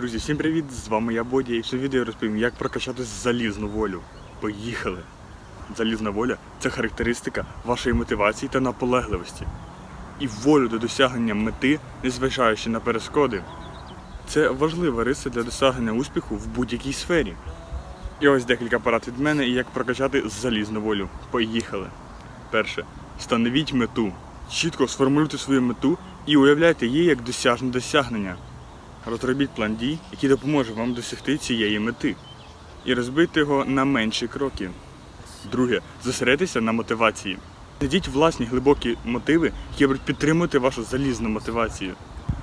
Друзі, всім привіт! З вами я Боді, і в цьому відео я розповім, як прокачати залізну волю. Поїхали! Залізна воля це характеристика вашої мотивації та наполегливості. І волю до досягнення мети, незважаючи на перешкоди. Це важлива риса для досягнення успіху в будь-якій сфері. І ось декілька порад від мене, і як прокачати залізну волю. Поїхали! Перше. Встановіть мету. Чітко сформулюйте свою мету і уявляйте її як досяжне досягнення. Розробіть план дій, який допоможе вам досягти цієї мети. І розбийте його на менші кроки. Друге, зосередьтеся на мотивації. Знайдіть власні глибокі мотиви, які будуть підтримувати вашу залізну мотивацію.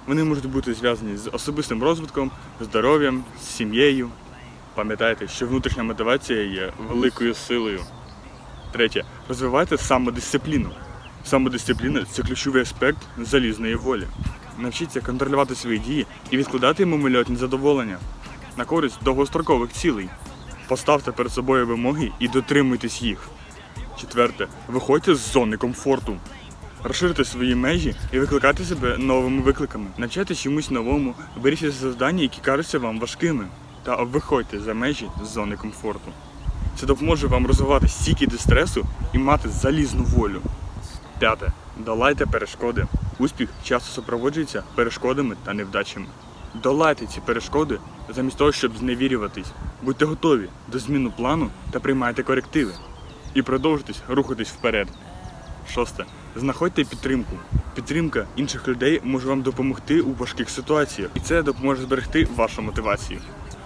Вони можуть бути зв'язані з особистим розвитком, здоров'ям, сім'єю. Пам'ятайте, що внутрішня мотивація є великою силою. Третє. Розвивайте самодисципліну. Самодисципліна це ключовий аспект залізної волі. Навчіться контролювати свої дії і відкладати мимольотні задоволення на користь довгострокових цілей. Поставте перед собою вимоги і дотримуйтесь їх. Четверте. Виходьте з зони комфорту. Розширте свої межі і викликайте себе новими викликами. Навчайтесь чомусь новому, вирішуйте завдання, які кажуться вам важкими. Та виходьте за межі зони комфорту. Це допоможе вам розвивати стійкість до стресу і мати залізну волю. П'яте. Долайте перешкоди. Успіх часто супроводжується перешкодами та невдачами. Долайте ці перешкоди замість того, щоб зневірюватись. Будьте готові до зміни плану та приймайте корективи. І продовжуйтесь рухатись вперед. Шосте. Знаходьте підтримку. Підтримка інших людей може вам допомогти у важких ситуаціях, і це допоможе зберегти вашу мотивацію.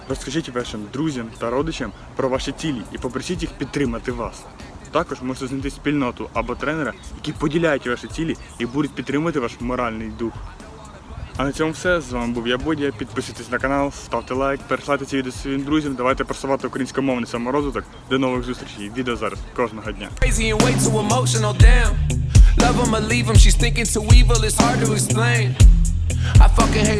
Розкажіть вашим друзям та родичам про ваші цілі і попросіть їх підтримати вас. Також можете знайти спільноту або тренера, які поділяють ваші цілі і будуть підтримувати ваш моральний дух. А на цьому все. З вами був я Бодя. Підписуйтесь на канал, ставте лайк, пересилайте ці відео своїм друзям. Давайте просувати українськомовний саморозвиток. До нових зустрічей. Відео зараз кожного дня. Love him or.